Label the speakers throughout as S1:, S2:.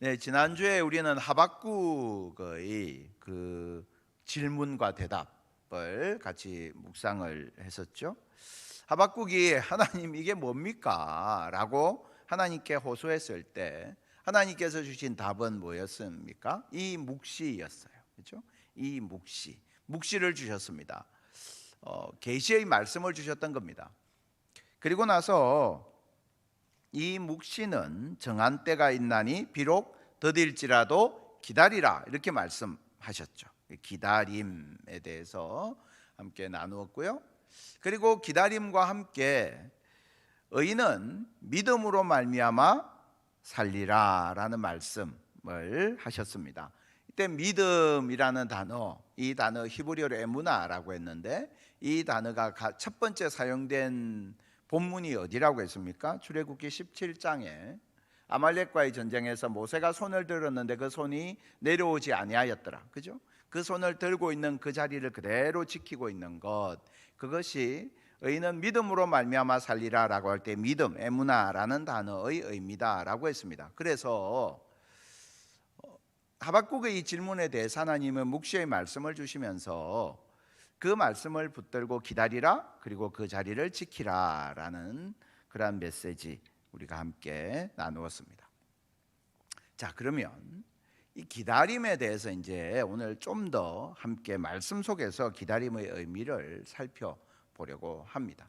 S1: 네, 지난주에 우리는 하박국의 그 질문과 대답을 같이 묵상을 했었죠. 하박국이 하나님 이게 뭡니까? 라고 하나님께 호소했을 때 하나님께서 주신 답은 뭐였습니까? 이 묵시였어요. 그렇죠? 이 묵시. 묵시를 주셨습니다. 어, 계시의 말씀을 주셨던 겁니다. 그리고 나서 이 묵시는 정한 때가 있나니 비록 더딜지라도 기다리라 이렇게 말씀하셨죠. 기다림에 대해서 함께 나누었고요. 그리고 기다림과 함께 의인은 믿음으로 말미암아 살리라라는 말씀을 하셨습니다. 이때 믿음이라는 단어, 이 단어 히브리어로 에무나라고 했는데 이 단어가 첫 번째 사용된 본문이 어디라고 했습니까? 출애굽기 17장에 아말렉과의 전쟁에서 모세가 손을 들었는데 그 손이 내려오지 아니하였더라. 그죠? 그 손을 들고 있는 그 자리를 그대로 지키고 있는 것 그것이 의인은 믿음으로 말미암아 살리라라고 할 때 믿음 에무나라는 단어의 의미다라고 했습니다. 그래서 어, 하박국의 이 질문에 대해서 하나님은 묵시의 말씀을 주시면서 그 말씀을 붙들고 기다리라 그리고 그 자리를 지키라라는 그러한 메시지 우리가 함께 나누었습니다. 자, 그러면 이 기다림에 대해서 이제 오늘 좀 더 함께 말씀 속에서 기다림의 의미를 살펴보려고 합니다.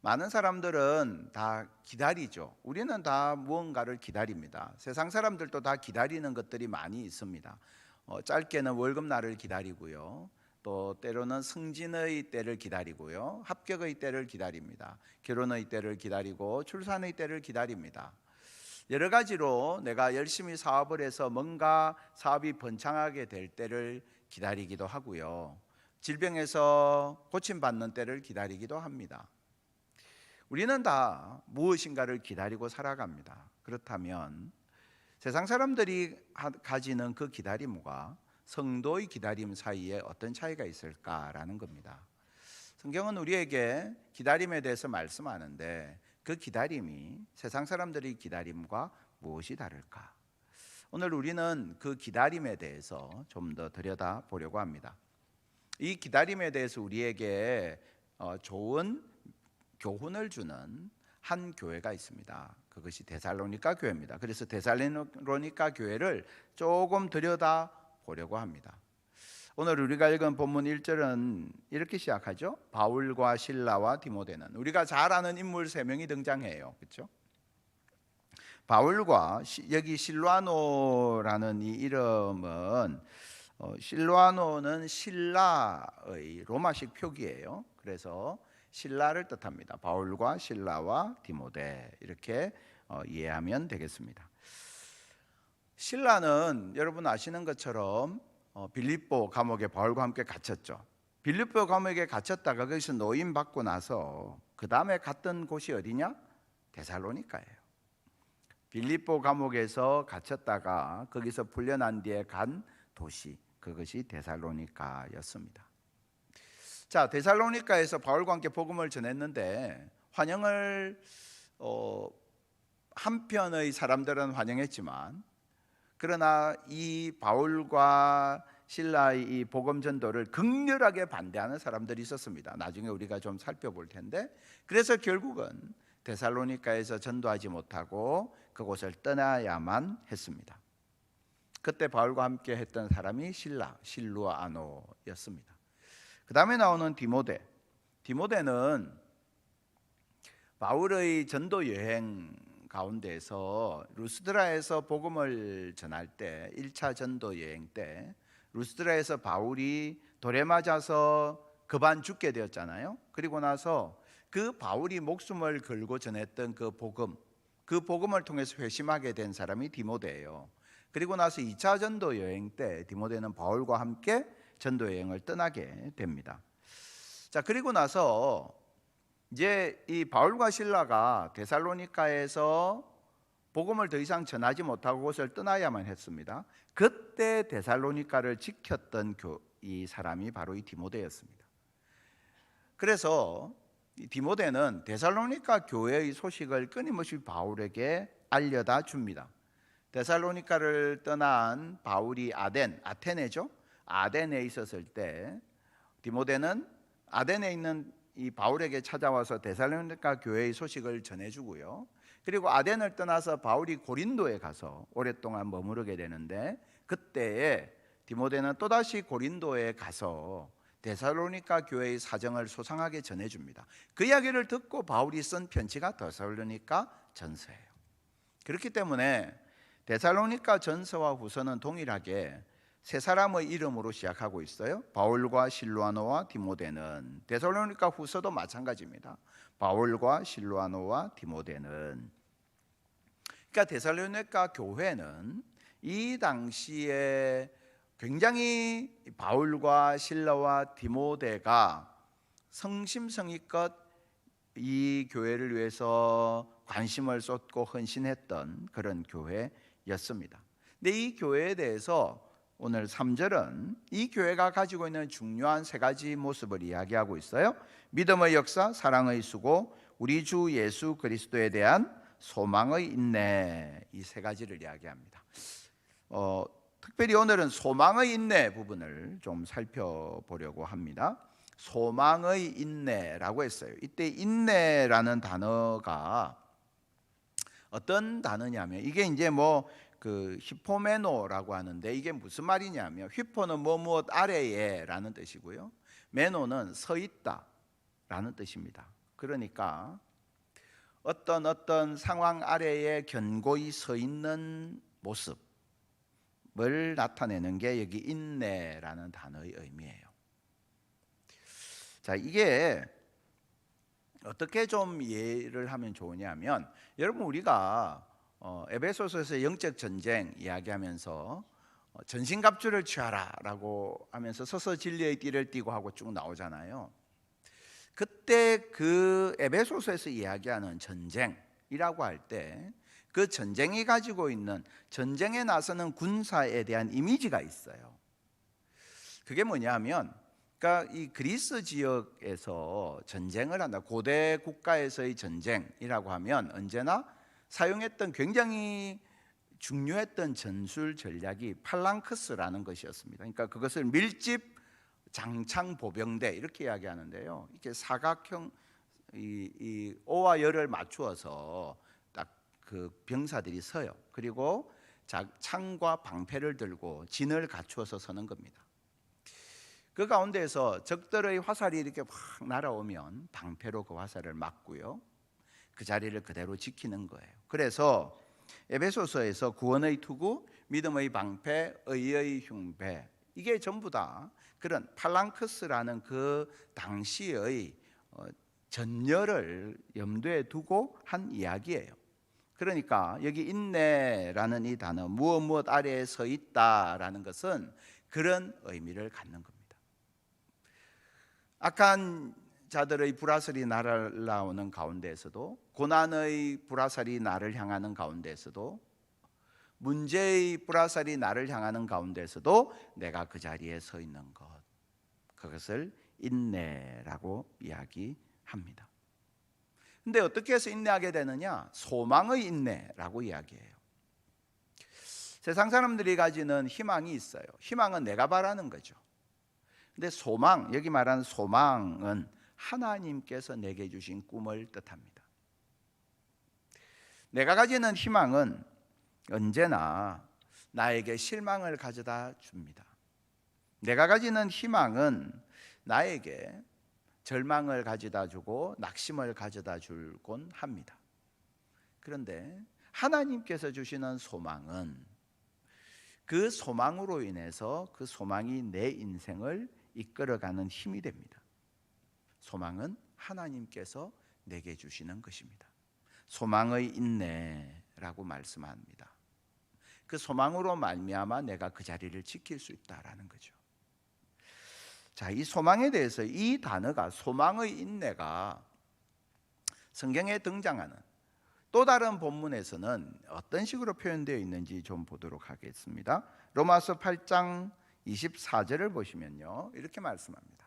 S1: 많은 사람들은 다 기다리죠. 우리는 다 무언가를 기다립니다. 세상 사람들도 다 기다리는 것들이 많이 있습니다. 어, 짧게는 월급날을 기다리고요. 또 때로는 승진의 때를 기다리고요. 합격의 때를 기다립니다. 결혼의 때를 기다리고 출산의 때를 기다립니다. 여러 가지로 내가 열심히 사업을 해서 뭔가 사업이 번창하게 될 때를 기다리기도 하고요. 질병에서 고침받는 때를 기다리기도 합니다. 우리는 다 무엇인가를 기다리고 살아갑니다. 그렇다면 세상 사람들이 가지는 그 기다림과 성도의 기다림 사이에 어떤 차이가 있을까라는 겁니다. 성경은 우리에게 기다림에 대해서 말씀하는데 그 기다림이 세상 사람들의 기다림과 무엇이 다를까? 오늘 우리는 그 기다림에 대해서 좀 더 들여다 보려고 합니다. 이 기다림에 대해서 우리에게 어, 좋은 교훈을 주는 한 교회가 있습니다. 그것이 데살로니가 교회입니다. 그래서 데살로니가 교회를 조금 들여다 보려고 합니다. 오늘 우리가 읽은 본문 1절은 이렇게 시작하죠. 바울과 신라와 디모데는 우리가 잘 아는 인물 세 명이 등장해요. 그렇죠? 바울과 여기 실루아노라는 이 이름은 어, 실루아노는 신라의 로마식 표기예요. 그래서 신라를 뜻합니다. 바울과 신라와 디모데 이렇게 어, 이해하면 되겠습니다. 신라는 여러분 아시는 것처럼 어, 빌립보 감옥에 바울과 함께 갇혔죠. 빌립보 감옥에 갇혔다가 거기서 노임 받고 나서 그 다음에 갔던 곳이 어디냐? 데살로니카예요. 빌립보 감옥에서 갇혔다가 거기서 풀려난 뒤에 간 도시 그것이 데살로니카였습니다. 자 데살로니카에서 바울과 함께 복음을 전했는데 환영을 어, 한편의 사람들은 환영했지만 그러나 이 바울과 신라의 이 복음 전도를 극렬하게 반대하는 사람들이 있었습니다. 나중에 우리가 좀 살펴볼 텐데 그래서 결국은 데살로니카에서 전도하지 못하고 그곳을 떠나야만 했습니다. 그때 바울과 함께 했던 사람이 신라, 실루아노였습니다. 그 다음에 나오는 디모데. 디모데는 바울의 전도 여행 가운데서 루스드라에서 복음을 전할 때 1차 전도 여행 때 루스드라에서 바울이 돌에 맞아서 그반 죽게 되었잖아요. 그리고 나서 그 바울이 목숨을 걸고 전했던 그 복음 그 복음을 통해서 회심하게 된 사람이 디모데예요. 그리고 나서 2차 전도 여행 때 디모데는 바울과 함께 전도 여행을 떠나게 됩니다. 자, 그리고 나서 이제 이 바울과 신라가 데살로니카에서 복음을 더 이상 전하지 못하고 곳을 떠나야만 했습니다. 그때 데살로니카를 지켰던 이 사람이 바로 이 디모데였습니다. 그래서 이 디모데는 데살로니카 교회의 소식을 끊임없이 바울에게 알려다 줍니다. 데살로니카를 떠난 바울이 아덴, 아테네죠. 아덴에 있었을 때 디모데는 아덴에 있는 이 바울에게 찾아와서 데살로니카 교회의 소식을 전해주고요. 그리고 아덴을 떠나서 바울이 고린도에 가서 오랫동안 머무르게 되는데 그때에 디모데는 또다시 고린도에 가서 데살로니카 교회의 사정을 소상하게 전해줍니다. 그 이야기를 듣고 바울이 쓴 편지가 데살로니카 전서예요. 그렇기 때문에 데살로니카 전서와 후서는 동일하게 세 사람의 이름으로 시작하고 있어요. 바울과 실루아노와 디모데는 데살로니카 후서도 마찬가지입니다. 바울과 실루아노와 디모데는 그러니까 데살로니카 교회는 이 당시에 굉장히 바울과 실라와 디모데가 성심성의껏 이 교회를 위해서 관심을 쏟고 헌신했던 그런 교회였습니다. 근데 이 교회에 대해서 오늘 3절은 이 교회가 가지고 있는 중요한 세 가지 모습을 이야기하고 있어요. 믿음의 역사, 사랑의 수고, 우리 주 예수 그리스도에 대한 소망의 인내 이 세 가지를 이야기합니다. 어, 특별히 오늘은 소망의 인내 부분을 좀 살펴보려고 합니다. 소망의 인내라고 했어요. 이때 인내라는 단어가 어떤 단어냐면 이게 이제 뭐 그 히포메노라고 하는데 이게 무슨 말이냐면 휘포는 뭐 무엇 아래에라는 뜻이고요. 메노는 서 있다라는 뜻입니다. 그러니까 어떤 어떤 상황 아래에 견고히 서 있는 모습을 나타내는 게 여기 인내라는 단어의 의미예요. 자, 이게 어떻게 좀 이해를 하면 좋으냐면 여러분 우리가 어, 에베소서에서 영적 전쟁 이야기하면서 어, 전신갑주를 취하라라고 하면서 서서 진리의 띠를 띠고 하고 쭉 나오잖아요. 그때 그 에베소서에서 이야기하는 전쟁이라고 할 때 그 전쟁이 가지고 있는 전쟁에 나서는 군사에 대한 이미지가 있어요. 그게 뭐냐면 그러니까 이 그리스 지역에서 전쟁을 한다. 고대 국가에서의 전쟁이라고 하면 언제나 사용했던 굉장히 중요했던 전술 전략이 팔랑크스라는 것이었습니다. 그러니까 그것을 밀집 장창 보병대 이렇게 이야기하는데요. 이렇게 사각형 이, 이 오와 열을 맞추어서 딱 그 병사들이 서요. 그리고 자, 창과 방패를 들고 진을 갖추어서 서는 겁니다. 그 가운데에서 적들의 화살이 이렇게 확 날아오면 방패로 그 화살을 막고요. 그 자리를 그대로 지키는 거예요. 그래서 에베소서에서 구원의 투구, 믿음의 방패, 의의 흉배 이게 전부 다 그런 팔랑크스라는 그 당시의 어, 전열을 염두에 두고 한 이야기예요. 그러니까 여기 인내라는 이 단어 무엇 무엇 아래에 서 있다라는 것은 그런 의미를 갖는 겁니다. 악한 자들의 불화살이 날아오는 가운데에서도 고난의 불화살이 나를 향하는 가운데에서도 문제의 불화살이 나를 향하는 가운데에서도 내가 그 자리에 서 있는 것 그것을 인내라고 이야기합니다. 근데 어떻게 해서 인내하게 되느냐? 소망의 인내라고 이야기해요. 세상 사람들이 가지는 희망이 있어요. 희망은 내가 바라는 거죠. 근데 소망, 여기 말하는 소망은 하나님께서 내게 주신 꿈을 뜻합니다. 내가 가지는 희망은 언제나 나에게 실망을 가져다 줍니다. 내가 가지는 희망은 나에게 절망을 가져다 주고 낙심을 가져다 줄곤 합니다. 그런데 하나님께서 주시는 소망은 그 소망으로 인해서 그 소망이 내 인생을 이끌어가는 힘이 됩니다. 소망은 하나님께서 내게 주시는 것입니다. 소망의 인내라고 말씀합니다. 그 소망으로 말미암아 내가 그 자리를 지킬 수 있다라는 거죠. 자, 이 소망에 대해서 이 단어가 소망의 인내가 성경에 등장하는 또 다른 본문에서는 어떤 식으로 표현되어 있는지 좀 보도록 하겠습니다. 로마서 8장 24절을 보시면요. 이렇게 말씀합니다.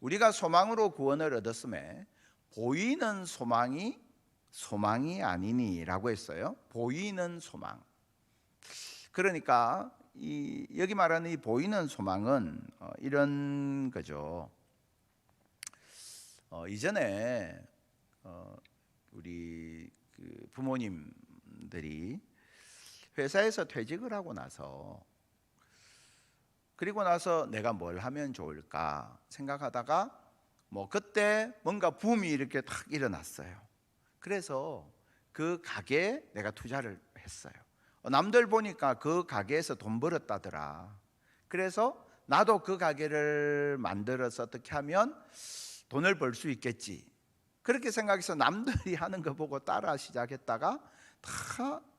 S1: 우리가 소망으로 구원을 얻었음에 보이는 소망이 소망이 아니니라고 했어요. 보이는 소망. 그러니까 이 여기 말하는 이 보이는 소망은 어, 이런 거죠. 어, 이전에 어, 우리 그 부모님들이 회사에서 퇴직을 하고 나서 그리고 나서 내가 뭘 하면 좋을까 생각하다가 뭐 그때 뭔가 붐이 이렇게 탁 일어났어요. 그래서 그 가게에 내가 투자를 했어요. 어, 남들 보니까 그 가게에서 돈 벌었다더라. 그래서 나도 그 가게를 만들어서 어떻게 하면 돈을 벌 수 있겠지. 그렇게 생각해서 남들이 하는 거 보고 따라 시작했다가 다이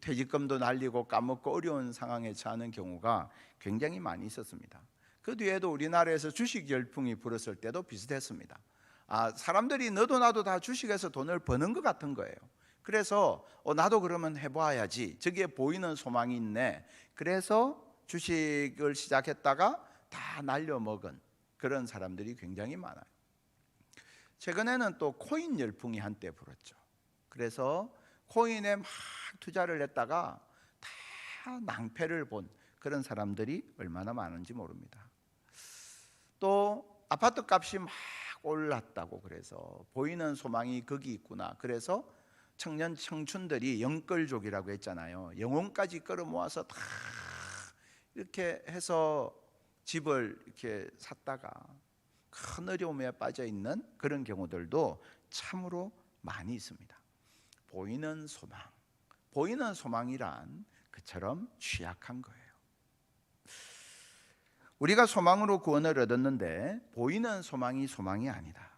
S1: 퇴직금도 날리고 까먹고 어려운 상황에 처하는 경우가 굉장히 많이 있었습니다. 그 뒤에도 우리나라에서 주식 열풍이 불었을 때도 비슷했습니다. 아, 사람들이 너도 나도 다 주식에서 돈을 버는 것 같은 거예요. 그래서 어, 나도 그러면 해봐야지. 저기에 보이는 소망이 있네. 그래서 주식을 시작했다가 다 날려먹은 그런 사람들이 굉장히 많아요. 최근에는 또 코인 열풍이 한때 불었죠. 그래서 코인에 막 투자를 했다가 다 낭패를 본 그런 사람들이 얼마나 많은지 모릅니다. 또 아파트 값이 막 올랐다고 그래서 보이는 소망이 거기 있구나. 그래서 청년 청춘들이 영끌족이라고 했잖아요. 영혼까지 끌어모아서 다 이렇게 해서 집을 이렇게 샀다가 큰 어려움에 빠져 있는 그런 경우들도 참으로 많이 있습니다. 보이는 소망, 보이는 소망이란 그처럼 취약한 거예요. 우리가 소망으로 구원을 얻었는데 보이는 소망이 소망이 아니다.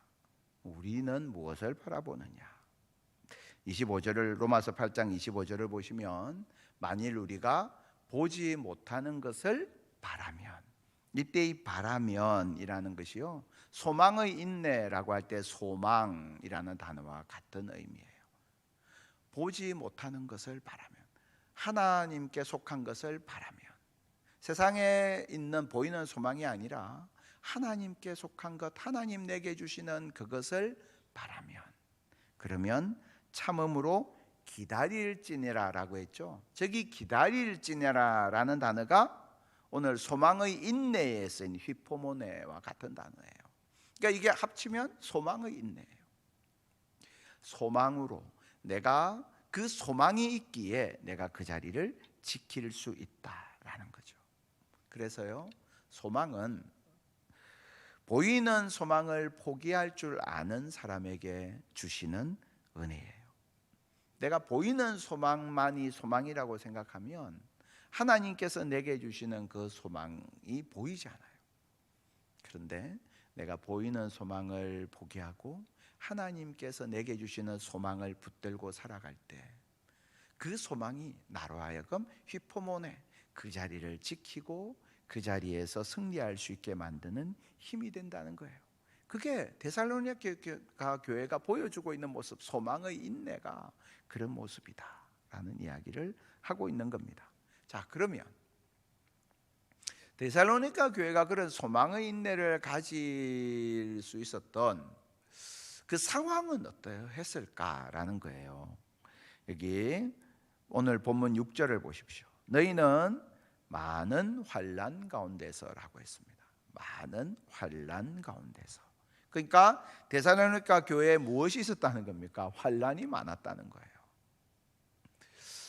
S1: 우리는 무엇을 바라보느냐? 25절을 로마서 8장 25절을 보시면 만일 우리가 보지 못하는 것을 바라면 이때 이 바라면이라는 것이요 소망의 인내라고 할 때 소망이라는 단어와 같은 의미예요. 보지 못하는 것을 바라면 하나님께 속한 것을 바라면 세상에 있는 보이는 소망이 아니라 하나님께 속한 것 하나님 내게 주시는 그것을 바라면 그러면 참음으로 기다릴지니라라고 했죠. 저기 기다릴지니라라는 단어가 오늘 소망의 인내에 쓰인 휘포모네와 같은 단어예요. 그러니까 이게 합치면 소망의 인내예요. 소망으로 내가 그 소망이 있기에 내가 그 자리를 지킬 수 있다라는 거죠. 그래서요, 소망은 보이는 소망을 포기할 줄 아는 사람에게 주시는 은혜예요. 내가 보이는 소망만이 소망이라고 생각하면 하나님께서 내게 주시는 그 소망이 보이지 않아요. 그런데 내가 보이는 소망을 포기하고 하나님께서 내게 주시는 소망을 붙들고 살아갈 때 그 소망이 나로 하여금 휘포몬에 그 자리를 지키고 그 자리에서 승리할 수 있게 만드는 힘이 된다는 거예요. 그게 데살로니가 교회가 보여주고 있는 모습, 소망의 인내가 그런 모습이다라는 이야기를 하고 있는 겁니다. 자, 그러면 데살로니가 교회가 그런 소망의 인내를 가질 수 있었던 그 상황은 어떠했을까라는 거예요. 여기 오늘 본문 6절을 보십시오. 너희는 많은 환란 가운데서라고 했습니다. 많은 환란 가운데서. 그러니까 데살로니가 교회에 무엇이 있었다는 겁니까? 환란이 많았다는 거예요.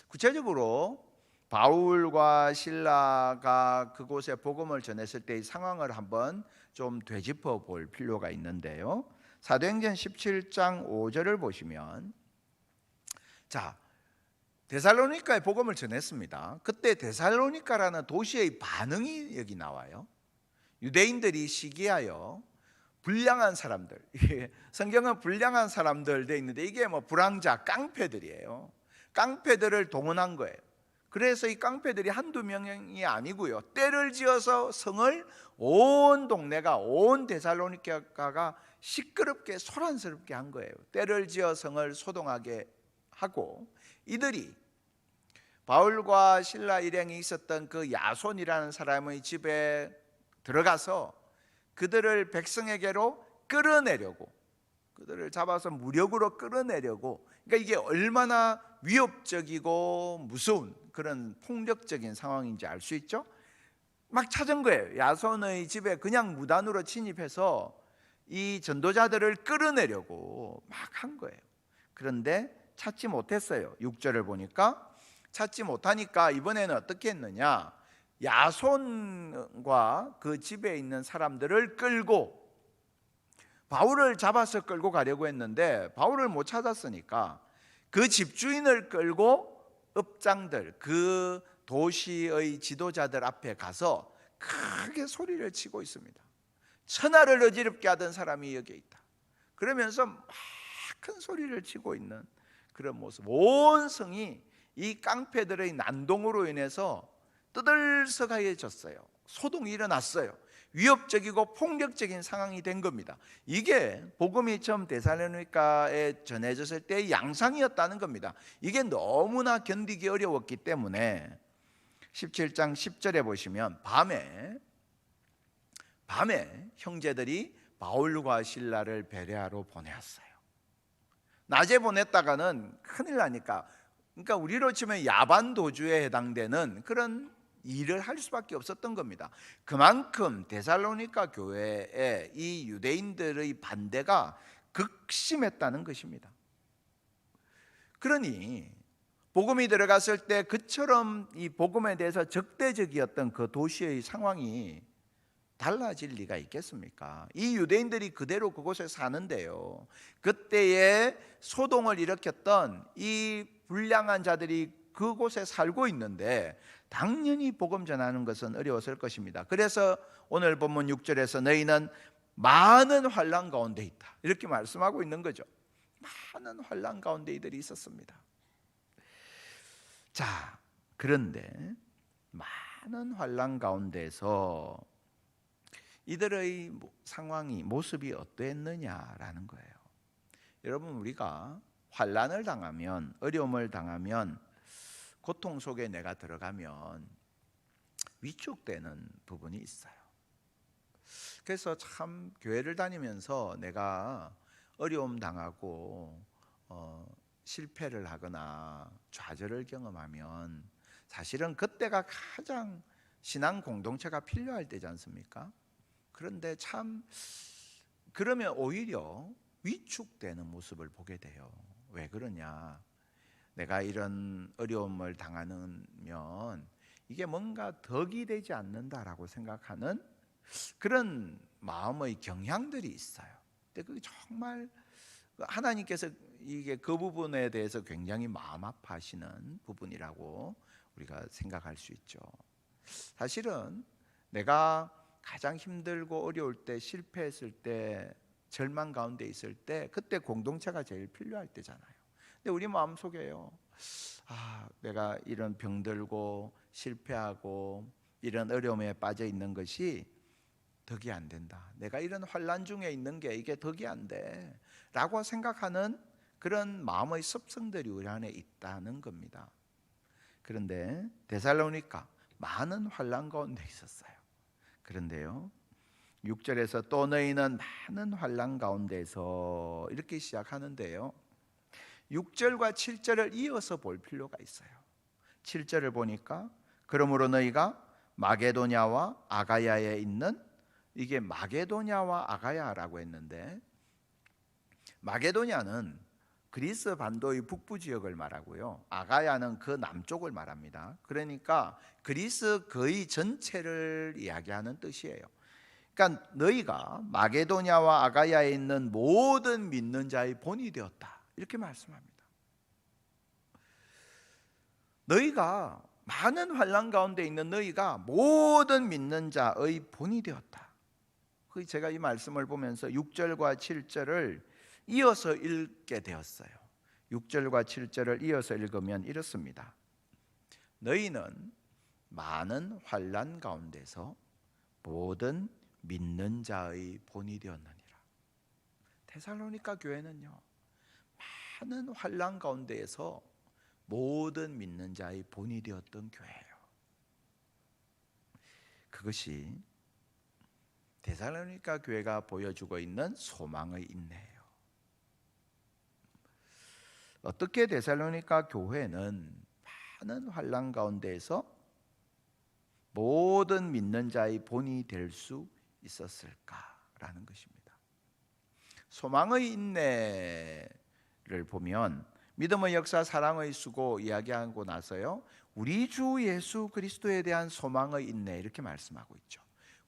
S1: 구체적으로 바울과 신라가 그곳에 복음을 전했을 때의 상황을 한번 좀 되짚어 볼 필요가 있는데요. 사도행전 17장 5절을 보시면 자, 데살로니카에 복음을 전했습니다. 그때 데살로니카라는 도시의 반응이 여기 나와요. 유대인들이 시기하여 불량한 사람들, 성경은 불량한 사람들 돼 있는데 이게 뭐 불황자, 깡패들이에요. 깡패들을 동원한 거예요. 그래서 이 깡패들이 한두 명이 아니고요. 때를 지어서 성을 온 동네가 온 데살로니카가 시끄럽게 소란스럽게 한 거예요. 때를 지어 성을 소동하게 하고 이들이 바울과 신라 일행이 있었던 그 야손이라는 사람의 집에 들어가서 그들을 백성에게로 끌어내려고 그들을 잡아서 무력으로 끌어내려고 그러니까 이게 얼마나 위협적이고 무서운 그런 폭력적인 상황인지 알 수 있죠? 막 찾은 거예요. 야손의 집에 그냥 무단으로 침입해서 이 전도자들을 끌어내려고 막 한 거예요. 그런데 찾지 못했어요. 6절을 보니까 찾지 못하니까 이번에는 어떻게 했느냐? 야손과 그 집에 있는 사람들을 끌고 바울을 잡아서 끌고 가려고 했는데 바울을 못 찾았으니까 그 집주인을 끌고 업장들 그 도시의 지도자들 앞에 가서 크게 소리를 치고 있습니다. 천하를 어지럽게 하던 사람이 여기 있다. 그러면서 막 큰 소리를 치고 있는 그런 모습. 온 성이 이 깡패들의 난동으로 인해서 떠들썩하게졌어요. 소동이 일어났어요. 위협적이고 폭력적인 상황이 된 겁니다. 이게 복음이 처음 데살로니가에 전해졌을 때의 양상이었다는 겁니다. 이게 너무나 견디기 어려웠기 때문에 17장 10절에 보시면 밤에 밤에 형제들이 바울과 신라를 베레아로 보내었어요. 낮에 보냈다가는 큰일 나니까 그러니까 우리로 치면 야반 도주에 해당되는 그런 일을 할 수밖에 없었던 겁니다. 그만큼 데살로니가 교회에 이 유대인들의 반대가 극심했다는 것입니다. 그러니 복음이 들어갔을 때 그처럼 이 복음에 대해서 적대적이었던 그 도시의 상황이 달라질 리가 있겠습니까? 이 유대인들이 그대로 그곳에 사는데요. 그때에 소동을 일으켰던 이 불량한 자들이 그곳에 살고 있는데 당연히 복음 전하는 것은 어려웠을 것입니다. 그래서 오늘 본문 6절에서 너희는 많은 환란 가운데 있다. 이렇게 말씀하고 있는 거죠. 많은 환란 가운데 이들이 있었습니다. 자, 그런데 많은 환란 가운데서 이들의 상황이 모습이 어떠했느냐라는 거예요. 여러분 우리가 환란을 당하면 어려움을 당하면 고통 속에 내가 들어가면 위축되는 부분이 있어요. 그래서 참 교회를 다니면서 내가 어려움 당하고 어, 실패를 하거나 좌절을 경험하면 사실은 그때가 가장 신앙 공동체가 필요할 때지 않습니까? 그런데 참 그러면 오히려 위축되는 모습을 보게 돼요. 왜 그러냐? 내가 이런 어려움을 당하면 이게 뭔가 덕이 되지 않는다라고 생각하는 그런 마음의 경향들이 있어요. 근데 그게 정말 하나님께서 이게 그 부분에 대해서 굉장히 마음 아파하시는 부분이라고 우리가 생각할 수 있죠. 사실은 내가 가장 힘들고 어려울 때 실패했을 때 절망 가운데 있을 때 그때 공동체가 제일 필요할 때잖아요. 근데 우리 마음 속에요. 아, 내가 이런 병들고 실패하고 이런 어려움에 빠져 있는 것이 덕이 안 된다. 내가 이런 환란 중에 있는 게 이게 덕이 안 돼. 라고 생각하는 그런 마음의 습성들이 우리 안에 있다는 겁니다. 그런데 데살로니가 많은 환란 가운데 있었어요. 그런데요. 6절에서 또 너희는 많은 환란 가운데서 이렇게 시작하는데요. 6절과 7절을 이어서 볼 필요가 있어요. 7절을 보니까 그러므로 너희가 마게도냐와 아가야에 있는 이게 마게도냐와 아가야라고 했는데 마게도냐는 그리스 반도의 북부 지역을 말하고요. 아가야는 그 남쪽을 말합니다. 그러니까 그리스 거의 전체를 이야기하는 뜻이에요. 그러니까 너희가 마게도냐와 아가야에 있는 모든 믿는 자의 본이 되었다. 이렇게 말씀합니다. 너희가 많은 환란 가운데 있는 너희가 모든 믿는 자의 본이 되었다. 그 제가 이 말씀을 보면서 6절과 7절을 이어서 읽게 되었어요. 6절과 7절을 이어서 읽으면 이렇습니다. 너희는 많은 환란 가운데서 모든 믿는 자의 본이 되었느니라. 테살로니가 교회는요. 많은 환란 가운데에서 모든 믿는 자의 본이 되었던 교회예요. 그것이 데살로니가 교회가 보여주고 있는 소망의 인내예요. 어떻게 데살로니가 교회는 많은 환란 가운데에서 모든 믿는 자의 본이 될 수 있었을까라는 것입니다. 소망의 인내를 보면 믿음의 역사, 사랑의 수고 이야기하고 나서요. 우리 주 예수 그리스도에 대한 소망의 인내 이렇게 말씀하고 있죠.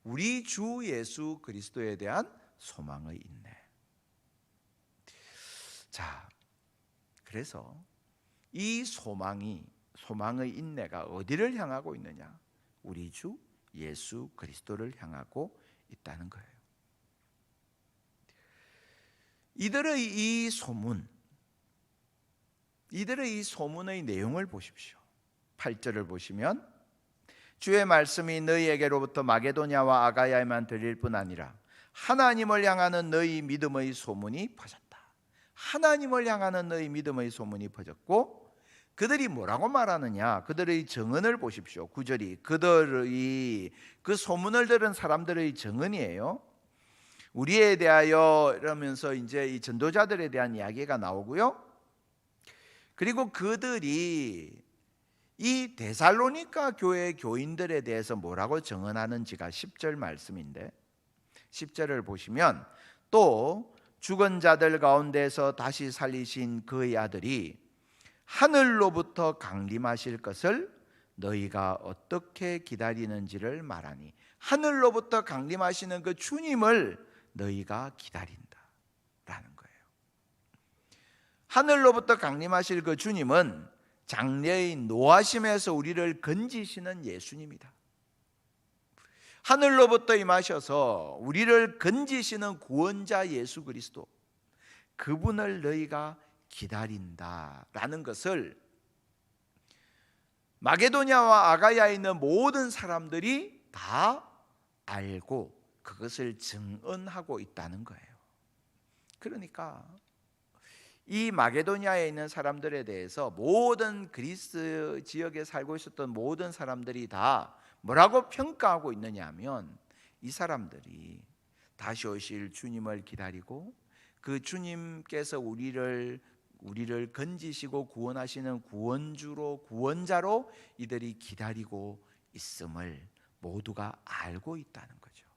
S1: 우리 주 예수 그리스도에 대한 소망의 인내. 자, 그래서 이 소망이 소망의 인내가 어디를 향하고 있느냐? 우리 주 예수 그리스도를 향하고 있다는 거예요. 이들의 이 소문, 이들의 이 소문의 내용을 보십시오. 8절을 보시면 주의 말씀이 너희에게로부터 마게도냐와 아가야에만 들릴 뿐 아니라 하나님을 향하는 너희 믿음의 소문이 퍼졌다. 하나님을 향하는 너희 믿음의 소문이 퍼졌고 그들이 뭐라고 말하느냐? 그들의 정언을 보십시오. 구절이 그들의 그 소문을 들은 사람들의 정언이에요. 우리에 대하여 이러면서 이제 이 전도자들에 대한 이야기가 나오고요. 그리고 그들이 이 데살로니가 교회 교인들에 대해서 뭐라고 정언하는지가 10절 말씀인데 10절을 보시면 또 죽은 자들 가운데서 다시 살리신 그의 아들이 하늘로부터 강림하실 것을 너희가 어떻게 기다리는지를 말하니 하늘로부터 강림하시는 그 주님을 너희가 기다린다라는 거예요. 하늘로부터 강림하실 그 주님은 장래의 노하심에서 우리를 건지시는 예수님이다. 하늘로부터 임하셔서 우리를 건지시는 구원자 예수 그리스도 그분을 너희가 기다린다라는 것을 마게도냐와 아가야에 있는 모든 사람들이 다 알고 그것을 증언하고 있다는 거예요. 그러니까 이 마게도냐에 있는 사람들에 대해서 모든 그리스 지역에 살고 있었던 모든 사람들이 다 뭐라고 평가하고 있느냐 하면 이 사람들이 다시 오실 주님을 기다리고 그 주님께서 우리를 우리를 건지시고 구원하시는 구원주로 구원자로 이들이 기다리고 있음을 모두가 알고 있다는 거죠.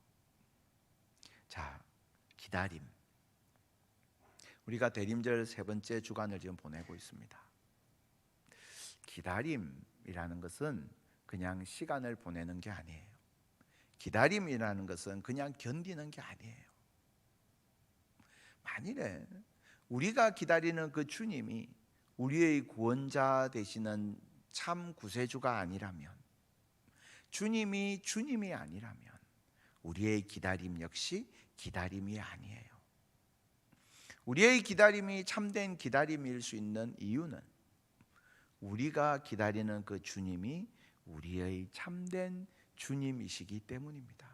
S1: 자, 기다림. 우리가 대림절 세 번째 주간을 지금 보내고 있습니다. 기다림이라는 것은 그냥 시간을 보내는 게 아니에요. 기다림이라는 것은 그냥 견디는 게 아니에요. 만일에 우리가 기다리는 그 주님이 우리의 구원자 되시는 참 구세주가 아니라면 주님이 주님이 아니라면 우리의 기다림 역시 기다림이 아니에요. 우리의 기다림이 참된 기다림일 수 있는 이유는 우리가 기다리는 그 주님이 우리의 참된 주님이시기 때문입니다.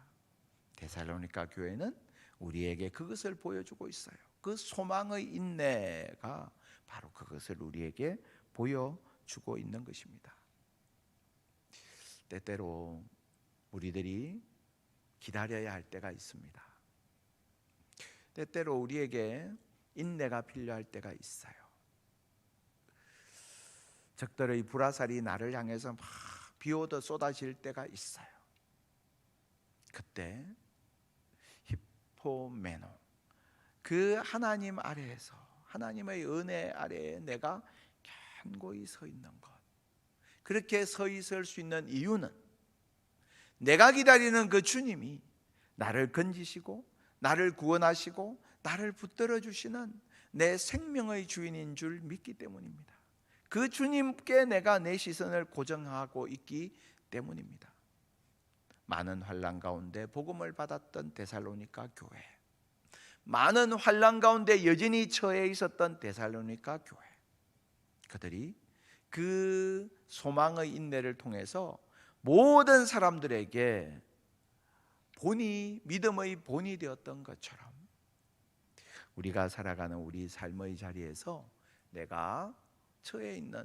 S1: 데살로니가 교회는 우리에게 그것을 보여주고 있어요. 그 소망의 인내가 바로 그것을 우리에게 보여주고 있는 것입니다. 때때로 우리들이 기다려야 할 때가 있습니다. 때때로 우리에게 인내가 필요할 때가 있어요. 적들의 불화살이 나를 향해서 막 비오듯 쏟아질 때가 있어요. 그때 히포메노 그 하나님 아래에서 하나님의 은혜 아래에 내가 견고히 서 있는 것. 그렇게 서 있을 수 있는 이유는 내가 기다리는 그 주님이 나를 건지시고 나를 구원하시고 나를 붙들어 주시는 내 생명의 주인인 줄 믿기 때문입니다. 그 주님께 내가 내 시선을 고정하고 있기 때문입니다. 많은 환란 가운데 복음을 받았던 데살로니가 교회 많은 환란 가운데 여전히 처해 있었던 데살로니가 교회 그들이 그 소망의 인내를 통해서 모든 사람들에게 본이 믿음의 본이 되었던 것처럼 우리가 살아가는 우리 삶의 자리에서 내가 처해 있는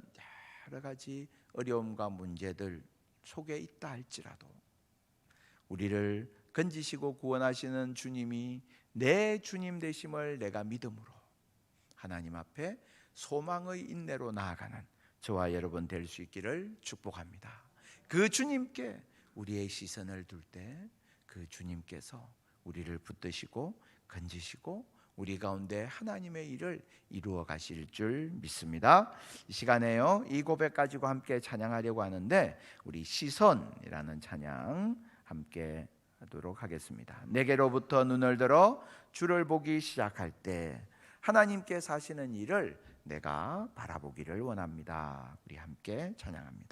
S1: 여러 가지 어려움과 문제들 속에 있다 할지라도 우리를 건지시고 구원하시는 주님이 내 주님 되심을 내가 믿음으로 하나님 앞에 소망의 인내로 나아가는 저와 여러분 될 수 있기를 축복합니다. 그 주님께 우리의 시선을 둘 때 그 주님께서 우리를 붙드시고 건지시고 우리 가운데 하나님의 일을 이루어 가실 줄 믿습니다. 이 시간에요. 이 고백 가지고 함께 찬양하려고 하는데 우리 시선이라는 찬양 함께 하도록 하겠습니다. 내게로부터 눈을 들어 주를 보기 시작할 때 하나님께서 하시는 일을 내가 바라보기를 원합니다. 우리 함께 찬양합니다.